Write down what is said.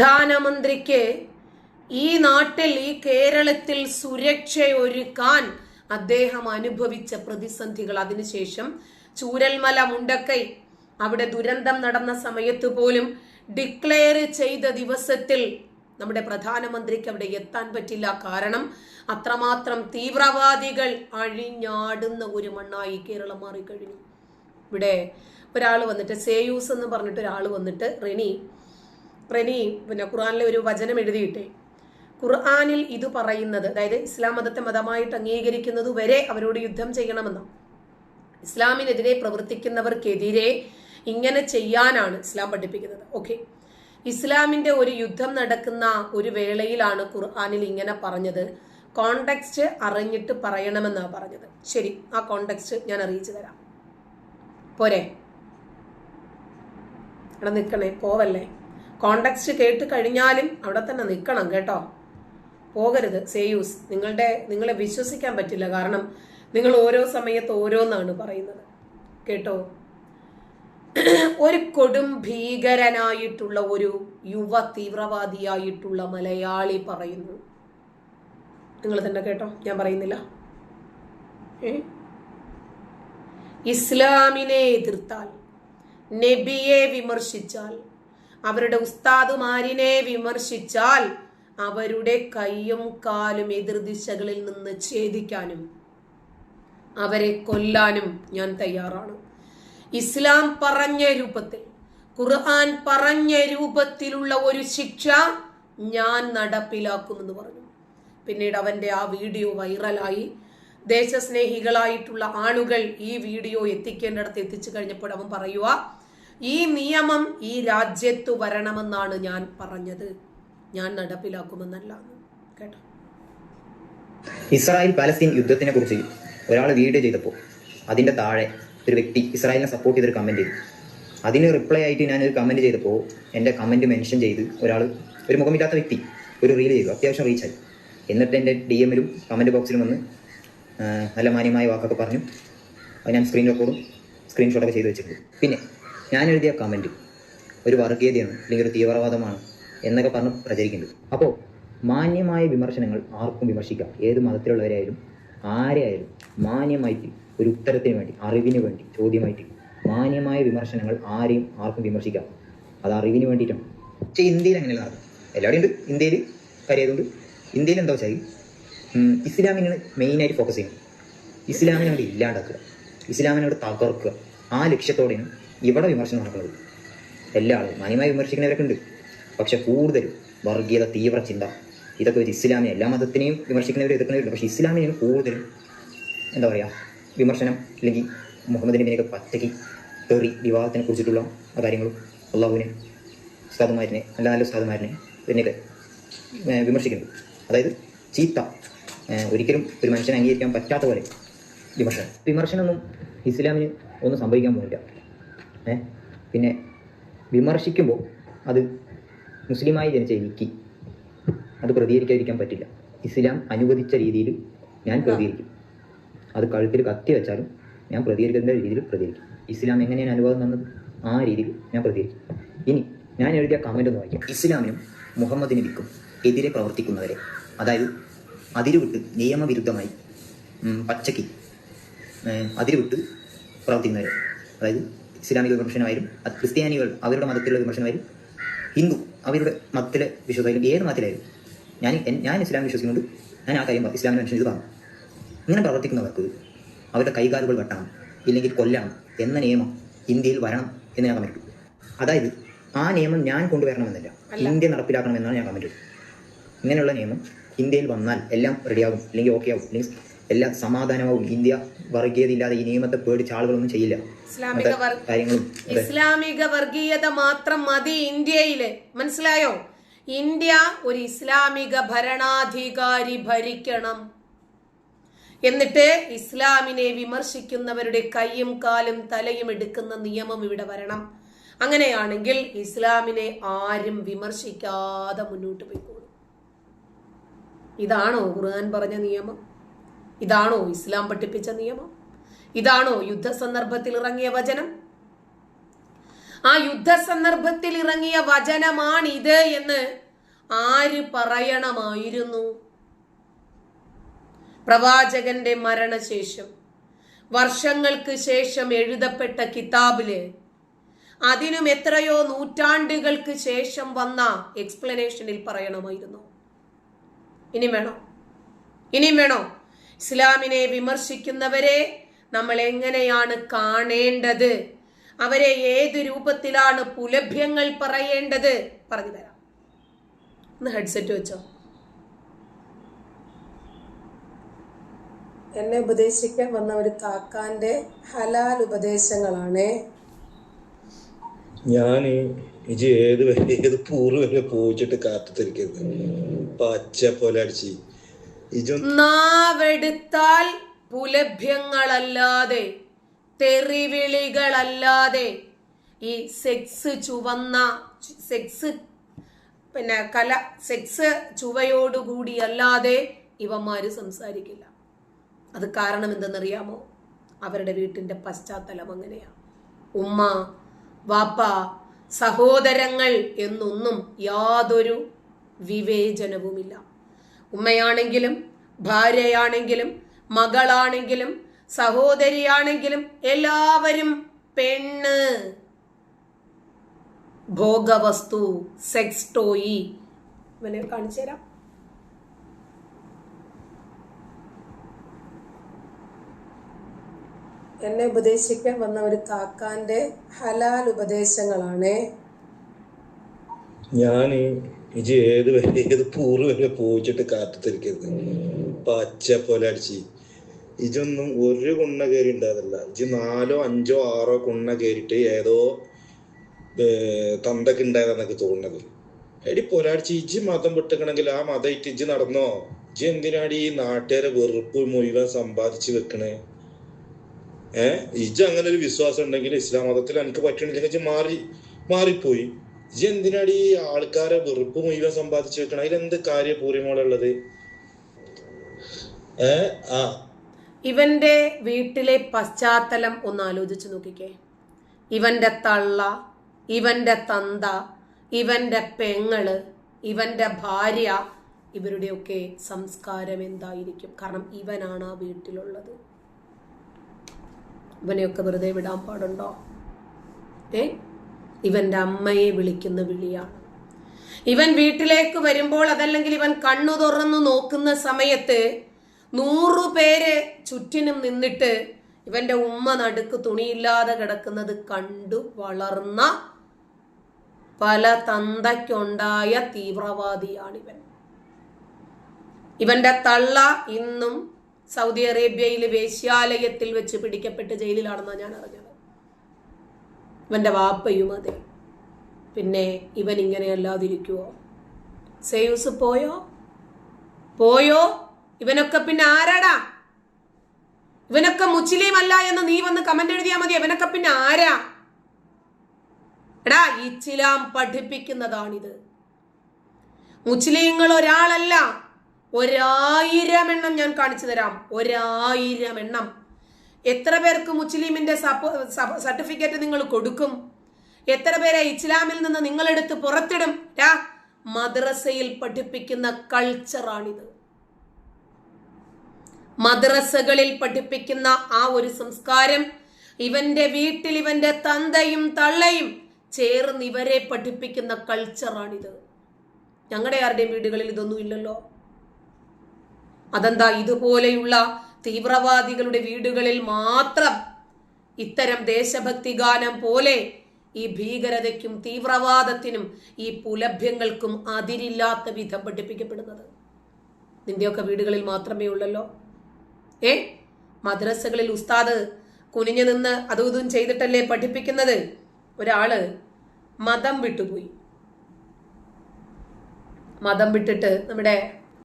പ്രധാനമന്ത്രിക്ക് ഈ നാട്ടിൽ ഈ കേരളത്തിൽ സുരക്ഷയൊരുക്കാൻ അദ്ദേഹം അനുഭവിച്ച പ്രതിസന്ധികൾ. അതിനുശേഷം ചൂരൽമല മുണ്ടക്കൈ അവിടെ ദുരന്തം നടന്ന സമയത്ത് പോലും ഡിക്ലെയർ ചെയ്ത ദിവസത്തിൽ നമ്മുടെ പ്രധാനമന്ത്രിക്ക് അവിടെ എത്താൻ പറ്റില്ല. കാരണം അത്രമാത്രം തീവ്രവാദികൾ അഴിഞ്ഞാടുന്ന ഒരു മണ്ണായി കേരളം മാറിക്കഴിഞ്ഞു. ഇവിടെ ഒരാൾ വന്നിട്ട് സേയൂസ് എന്ന് പറഞ്ഞിട്ട് ഒരാൾ വന്നിട്ട് റെനി റെനി പിന്നെ ഖുർആാനിലെ ഒരു വചനം എഴുതിയിട്ടേ. ഖുർആാനിൽ ഇത് പറയുന്നത് അതായത് ഇസ്ലാം മതത്തെ മതമായിട്ട് അംഗീകരിക്കുന്നത് വരെ അവരോട് യുദ്ധം ചെയ്യണമെന്ന് ഇസ്ലാമിനെതിരെ പ്രവർത്തിക്കുന്നവർക്കെതിരെ ഇങ്ങനെ ചെയ്യാനാണ് ഇസ്ലാം പഠിപ്പിക്കുന്നത്. ഓക്കെ. ഇസ്ലാമിന്റെ ഒരു യുദ്ധം നടക്കുന്ന ഒരു വേളയിലാണ് ഖുർആാനിൽ ഇങ്ങനെ പറഞ്ഞത്. കോണ്ടെക്സ്റ്റ് അറിഞ്ഞിട്ട് പറയണമെന്നാണ് പറഞ്ഞത്. ശരി ആ കോണ്ടെക്സ്റ്റ് ഞാൻ അറിയിച്ചു തരാം. പോരെ? അവിടെ നിൽക്കണേ പോവല്ലേ? കോണ്ടെക്സ്റ്റ് കേട്ട് കഴിഞ്ഞാലും അവിടെ തന്നെ നിൽക്കണം കേട്ടോ. പോകരുത് സേയൂസ്. നിങ്ങളുടെ നിങ്ങളെ വിശ്വസിക്കാൻ പറ്റില്ല. കാരണം നിങ്ങൾ ഓരോ സമയത്ത് ഓരോന്നാണ് പറയുന്നത്. കേട്ടോ? ഒരു കൊടും ഭീകരനായിട്ടുള്ള ഒരു യുവ തീവ്രവാദിയായിട്ടുള്ള മലയാളി പറയുന്നു. നിങ്ങൾ തന്നെ കേട്ടോ? ഞാൻ പറയുന്നില്ല. ഇസ്ലാമിനെ എതിർത്താൽ നബിയെ വിമർശിച്ചാൽ അവരുടെ ഉസ്താദുമാരിനെ വിമർശിച്ചാൽ അവരുടെ കൈയും കാലും എതിർദിശകളിൽ നിന്ന് ഛേദിക്കാനും അവരെ കൊല്ലാനും ഞാൻ തയ്യാറാണ്. ഇസ്ലാം പറഞ്ഞ രൂപത്തിൽ ഖുർആൻ പറഞ്ഞ രൂപത്തിലുള്ള ഒരു ശിക്ഷ ഞാൻ നടപ്പിലാക്കുമെന്ന് പറഞ്ഞു. പിന്നീട് അവന്റെ ആ വീഡിയോ വൈറലായി. ദേശസ്നേഹികളായിട്ടുള്ള ആളുകൾ ഈ വീഡിയോ എത്തിക്കേണ്ടിടത്ത് എത്തിച്ചു കഴിഞ്ഞപ്പോൾ അവൻ പറയുക ഈ നിയമം ഈ രാജ്യത്ത് വരണമെന്നാണ് ഞാൻ പറഞ്ഞത്. ഞാൻ നടപ്പിലാക്കുമെന്നല്ല. കേട്ടോ? ഇസ്രായേൽ പാലസ്തീൻ യുദ്ധത്തിനെ കുറിച്ച് ഒരാൾ വീഡിയോ ചെയ്തപ്പോൾ അതിന്റെ താഴെ ഒരു വ്യക്തി ഇസ്രായേലിനെ സപ്പോർട്ട് ചെയ്തൊരു കമന്റ് ചെയ്തു. അതിന് റിപ്ലൈ ആയിട്ട് ഞാൻ ഒരു കമന്റ് ചെയ്തപ്പോൾ എന്റെ കമന്റ് മെൻഷൻ ചെയ്ത് ഒരാൾ ഒരു മുഖമില്ലാത്ത വ്യക്തി ഒരു റീൽ ചെയ്തു. അത്യാവശ്യം റീച്ചായി എന്നിട്ട് എന്റെ ഡി എമ്മിലും കമന്റ് ബോക്സിലും വന്ന് നല്ല മാന്യമായ വാക്കൊക്കെ പറഞ്ഞു. അത് ഞാൻ സ്ക്രീൻ റെക്കോർഡും സ്ക്രീൻഷോട്ടൊക്കെ ചെയ്ത് വെച്ചിട്ടുണ്ട്. പിന്നെ ഞാൻ എഴുതിയ കമന്റ് ഒരു വർഗീയതയാണ് അല്ലെങ്കിൽ ഒരു തീവ്രവാദമാണ് എന്നൊക്കെ പറഞ്ഞ് പ്രചരിക്കുന്നത് അപ്പോൾ മാന്യമായ വിമർശനങ്ങൾ ആർക്കും വിമർശിക്കാം. ഏത് മതത്തിലുള്ളവരായാലും ആരെയായാലും മാന്യമായിട്ട് ഒരു ഉത്തരത്തിന് വേണ്ടി അറിവിന് വേണ്ടി ചോദ്യമായിട്ട് മാന്യമായ വിമർശനങ്ങൾ ആരെയും ആർക്കും വിമർശിക്കാം. അത് അറിവിന് വേണ്ടിയിട്ടാണ്. പക്ഷേ ഇന്ത്യയിൽ അങ്ങനെയുള്ള നടക്കും എല്ലാവരും ഉണ്ട്. ഇന്ത്യയിൽ കാര്യമായതുകൊണ്ട് ഇന്ത്യയിൽ എന്താ വെച്ചാൽ ഇസ്ലാമിനാണ് മെയിനായിട്ട് ഫോക്കസ് ചെയ്യുന്നത് ഇസ്ലാമിനെ അവിടെ ഇല്ലാണ്ടാക്കുക. ഇസ്ലാമിനെ അവിടെ തകർക്കുക. ആ ലക്ഷ്യത്തോടെയാണ് ഇവിടെ വിമർശനം നടക്കുന്നത്. എല്ലാ ആളും മാന്യമായി വിമർശിക്കുന്നവരൊക്കെ ഉണ്ട്. പക്ഷെ കൂടുതലും വർഗീയത തീവ്ര ചിന്ത ഇതൊക്കെ ഒരു ഇസ്ലാമിനെ എല്ലാ മതത്തിനെയും വിമർശിക്കുന്നവർ എതിർക്കുന്നവരുണ്ട്. പക്ഷേ ഇസ്ലാമിനെയാണ് കൂടുതലും എന്താ പറയുക വിമർശനം അല്ലെങ്കിൽ മുഹമ്മദ് നബിനെയൊക്കെ പച്ചയ്ക്ക് തെറി വിവാഹത്തിനെ കുറിച്ചിട്ടുള്ള കാര്യങ്ങളും അള്ളാഹുവിനെ ഉസ്താദുമാരിനെ നല്ല നല്ല ഉസ്താദുമാരിനെ ഇതിനെയൊക്കെ വിമർശിക്കുന്നു അതായത് ചീത്ത ഒരിക്കലും ഒരു മനുഷ്യനെ അംഗീകരിക്കാൻ പറ്റാത്ത പോലെ വിമർശനം. വിമർശനമൊന്നും ഇസ്ലാമിന് ഒന്നും സംഭവിക്കാൻ പോകുന്നില്ല. ഏ പിന്നെ വിമർശിക്കുമ്പോൾ അത് മുസ്ലിമായി ജനിച്ച എനിക്ക് അത് പ്രതികരിക്കാതിരിക്കാൻ പറ്റില്ല. ഇസ്ലാം അനുവദിച്ച രീതിയിൽ ഞാൻ പ്രതികരിക്കും. അത് കഴുത്തിൽ കത്തി വെച്ചാലും ഞാൻ പ്രതികരിക്കുന്ന രീതിയിൽ പ്രതികരിക്കും. ഇസ്ലാം എങ്ങനെയാണ് അനുവാദം തന്നത്? ആ രീതിയിൽ ഞാൻ പ്രതികരിക്കും. ഇനി ഞാൻ എഴുതിയ കമന്റ് ഒന്ന് വായിക്കാം. ഇസ്ലാമിനും മുഹമ്മദ് നബിക്കും എതിരെ പ്രവർത്തിക്കുന്നവരെ. അതായത് അതിരുവിട്ട് നിയമവിരുദ്ധമായി പച്ചക്ക് പച്ചയ്ക്ക് അതിരുവിട്ട് പ്രവർത്തിക്കുന്നവരെ. അതായത് ഇസ്ലാമിക വിമർശനമായാലും അത് ക്രിസ്ത്യാനികൾ അവരുടെ മതത്തിലുള്ള വിമർശനമായാലും ഹിന്ദു അവരുടെ മതത്തിലെ വിശ്വാസമായാലും ഏത് മതത്തിലായാലും ഞാൻ ഞാൻ ഇസ്ലാം വിശ്വസിക്കുന്നുണ്ട് ഞാൻ ആ കാര്യം ഇസ്ലാമിനെ മനുഷ്യൻ ഇത് പറഞ്ഞു ഇങ്ങനെ പ്രവർത്തിക്കുന്നവർക്ക് അവരുടെ കൈകാലുകൾ വെട്ടണം ഇല്ലെങ്കിൽ കൊല്ലണം എന്ന നിയമം ഇന്ത്യയിൽ വരണം എന്ന് ഞാൻ കമന്റ് അതായത് ആ നിയമം ഞാൻ കൊണ്ടുവരണമെന്നല്ല ഇന്ത്യ നടപ്പിലാക്കണമെന്നാണ് ഞാൻ ഇട്ടത്. ഇങ്ങനെയുള്ള നിയമം ഇന്ത്യയിൽ വന്നാൽ എല്ലാം റെഡിയാകും അല്ലെങ്കിൽ ഓക്കെ ആവും അല്ലെങ്കിൽ എല്ലാം സമാധാനമാവും ഇന്ത്യ വർഗീയത ഇല്ലാതെ ഈ നിയമത്തെ പേടിച്ച് ആളുകളൊന്നും ചെയ്യില്ല. കാര്യങ്ങളും ഇസ്ലാമിക വർഗീയത മാത്രം മതി ഇന്ത്യയിൽ. മനസ്സിലായോ? ഇന്ത്യ ഒരു ഇസ്ലാമിക ഭരണാധികാരി ഭരിക്കണം. എന്നിട്ട് ഇസ്ലാമിനെ വിമർശിക്കുന്നവരുടെ കൈയും കാലും തലയും എടുക്കുന്ന നിയമം ഇവിടെ വരണം. അങ്ങനെയാണെങ്കിൽ ഇസ്ലാമിനെ ആരും വിമർശിക്കാതെ മുന്നോട്ട് പോയിക്കോളും. ഇതാണോ ഖുർആൻ പറഞ്ഞ നിയമം? ഇതാണോ ഇസ്ലാം പഠിപ്പിച്ച നിയമം? ഇതാണോ യുദ്ധ സന്ദർഭത്തിൽ ഇറങ്ങിയ വചനം? ആ യുദ്ധ സന്ദർഭത്തിൽ ഇറങ്ങിയ വചനമാണിത് എന്ന് ആര് പറയണമായിരുന്നു? പ്രവാചകന്റെ മരണശേഷം വർഷങ്ങൾക്ക് ശേഷം എഴുതപ്പെട്ട കിതാബിൽ അതിനും എത്രയോ നൂറ്റാണ്ടുകൾക്ക് ശേഷം വന്ന എക്സ്പ്ലനേഷനിൽ പറയണമായിരുന്നു. ഇനി വേണോ? ഇനിയും വേണോ? ഇസ്ലാമിനെ വിമർശിക്കുന്നവരെ നമ്മൾ എങ്ങനെയാണ് കാണേണ്ടത്? അവരെ ഏത് രൂപത്തിലാണ് പുലഭ്യങ്ങൾ പറയേണ്ടത്? പറഞ്ഞു തരാം. ഒന്ന് ഹെഡ്സെറ്റ് വെച്ചോ? എന്നെ ഉപദേശിക്കാൻ വന്ന ഒരു കാക്കാന്റെ ഹലാൽ ഉപദേശങ്ങളാണ്. ഞാൻ ഇജ് ഏത് വരെ ഏത് പൂറ് വരെ പോയിച്ചിട്ട് കാത്തുത്തിരിക്കരുത്. പച്ച പോലെ അടിച്ച് നാവെടുത്താൽ പുലഭ്യങ്ങളല്ലാതെ തെറിവിളികളല്ലാതെ ഈ സെക്സ് ചുവന്ന സെക്സ് പിന്നെ കല സെക്സ് ചുവയോടുകൂടി അല്ലാതെ ഇവന്മാര് സംസാരിക്കില്ല. അത് കാരണം എന്തെന്നറിയാമോ അവരുടെ വീട്ടിന്റെ പശ്ചാത്തലം അങ്ങനെയാ. ഉമ്മ വാപ്പ സഹോദരങ്ങൾ എന്നൊന്നും യാതൊരു വിവേചനവുമില്ല. ഉമ്മയാണെങ്കിലും ഭാര്യയാണെങ്കിലും മകളാണെങ്കിലും സഹോദരിയാണെങ്കിലും എല്ലാവരും പെണ്ണ്. ഭോഗവസ്തു സെക്സ് ടോയി ഇവനെ കാണിച്ചു തരാം. എന്നെ ഉപദേശിക്കാൻ വന്ന ഒരു കാക്കാന്റെ ഹലാൽ ഉപദേശങ്ങളാണ് ഞാൻ ഇജ് ഏത് വരെ ഏത് പൂറ് വരെ പോയിച്ചിട്ട് കാത്തുത്തിരിക്കരുത്. പച്ച പോലെ അടിച്ച്. ഇജൊന്നും ഒരു കുണ്ണ കയറി ഉണ്ടാകില്ല ഇജ് നാലോ അഞ്ചോ ആറോ കുണ്ണ കയറിയിട്ട് ഏതോ തന്തക്ക് ഉണ്ടായതെന്നൊക്കെ തോന്നുന്നത്. എടി പൊലാടിച്ച് ഇജ് മതം വിട്ടിക്കണമെങ്കിൽ ആ മതമായിട്ട് ഇജ് നടന്നോ? ഇജ് എന്തിനാടി ഈ നാട്ടുകാരെ വെറുപ്പ് മുഴുവൻ സമ്പാദിച്ച് വെക്കണേ? ഏഹ് ഇജ് അങ്ങനെ ഒരു വിശ്വാസം ഉണ്ടെങ്കിൽ ഇസ്ലാം മതത്തിൽ എനിക്ക് പറ്റണില്ലെങ്കിൽ ഇജ് മാറി മാറിപ്പോയി. ഇജ് എന്തിനാടി ഈ ആൾക്കാരെ വെറുപ്പ് മുഴുവൻ സമ്പാദിച്ചു വെക്കണം അതിലെന്ത് കാര്യ പൂർയമോളുള്ളത് ഏ? ആ. ഇവന്റെ വീട്ടിലെ പശ്ചാത്തലം ഒന്ന് ആലോചിച്ച് നോക്കിക്കേ. ഇവന്റെ തള്ള ഇവന്റെ തന്ത ഇവന്റെ പെങ്ങൾ ഇവന്റെ ഭാര്യ ഇവരുടെയൊക്കെ സംസ്കാരം എന്തായിരിക്കും? കാരണം ഇവനാണ് ആ വീട്ടിലുള്ളത്. ഇവനെയൊക്കെ വെറുതെ വിടാൻ പാടുണ്ടോ? ഏ? ഇവന്റെ അമ്മയെ വിളിക്കുന്ന വിളിയാണ് ഇവൻ വീട്ടിലേക്ക് വരുമ്പോൾ അതല്ലെങ്കിൽ ഇവൻ കണ്ണു തുറന്നു നോക്കുന്ന സമയത്ത് നൂറു പേര് ചുറ്റിനും നിന്നിട്ട് ഇവന്റെ ഉമ്മ നടുക്ക് തുണിയില്ലാതെ കിടക്കുന്നത് കണ്ടു വളർന്ന പല തന്തയ്ക്കുണ്ടായ തീവ്രവാദിയാണിവൻ. ഇവന്റെ തള്ള ഇന്നും സൗദി അറേബ്യയിലെ വേശ്യാലയത്തിൽ വെച്ച് പിടിക്കപ്പെട്ട് ജയിലിലാണെന്നാണ് ഞാൻ അറിഞ്ഞത്. ഇവന്റെ വാപ്പയും അതെ. പിന്നെ ഇവൻ ഇങ്ങനെ അല്ലാതിരിക്കുവോ? സേയൂസ് പോയോ? പോയോ? ഇവനൊക്കെ പിന്നെ ആരാടാ? ഇവനൊക്കെ മുസ്ലിം അല്ല എന്ന് നീ വന്ന് കമന്റ് എഴുതിയാ മതി. ഇവനൊക്കെ പിന്നെ ആരാ? എടാ ഇച്ചിലാം പഠിപ്പിക്കുന്നതാണിത്. മുസ്ലിങ്ങൾ ഒരാളല്ല. ഒരായിരം എണ്ണം ഞാൻ കാണിച്ചു തരാം. ഒരായിരം എണ്ണം. എത്ര പേർക്ക് മുസ്ലിമിന്റെ സർട്ടിഫിക്കറ്റ് നിങ്ങൾ കൊടുക്കും? എത്ര പേരെ ഇസ്ലാമിൽ നിന്ന് നിങ്ങളെടുത്ത് പുറത്തിടും? രാ മദ്രസയിൽ പഠിപ്പിക്കുന്ന കൾച്ചറാണിത്. മദ്രസകളിൽ പഠിപ്പിക്കുന്ന ആ ഒരു സംസ്കാരം ഇവന്റെ വീട്ടിൽ ഇവന്റെ തന്തയും തള്ളയും ചേർന്ന് ഇവരെ പഠിപ്പിക്കുന്ന കൾച്ചറാണിത്. ഞങ്ങളുടെ ആരുടെയും വീടുകളിൽ ഇതൊന്നും ഇല്ലല്ലോ. അതെന്താ ഇതുപോലെയുള്ള തീവ്രവാദികളുടെ വീടുകളിൽ മാത്രം ഇത്തരം ദേശഭക്തി ഗാനം പോലെ ഈ ഭീകരതയ്ക്കും തീവ്രവാദത്തിനും ഈ പുലഭ്യങ്ങൾക്കും അതിരില്ലാത്ത വിധം പഠിപ്പിക്കപ്പെടുന്നത്. നിന്റെയൊക്കെ വീടുകളിൽ മാത്രമേ ഉള്ളല്ലോ? ഏ? മദ്രസകളിൽ ഉസ്താദ് കുനിഞ്ഞു നിന്ന് അതും ഇതും ചെയ്തിട്ടല്ലേ പഠിപ്പിക്കുന്നത്? ഒരാൾ മതം വിട്ടുപോയി. മതം വിട്ടിട്ട് നമ്മുടെ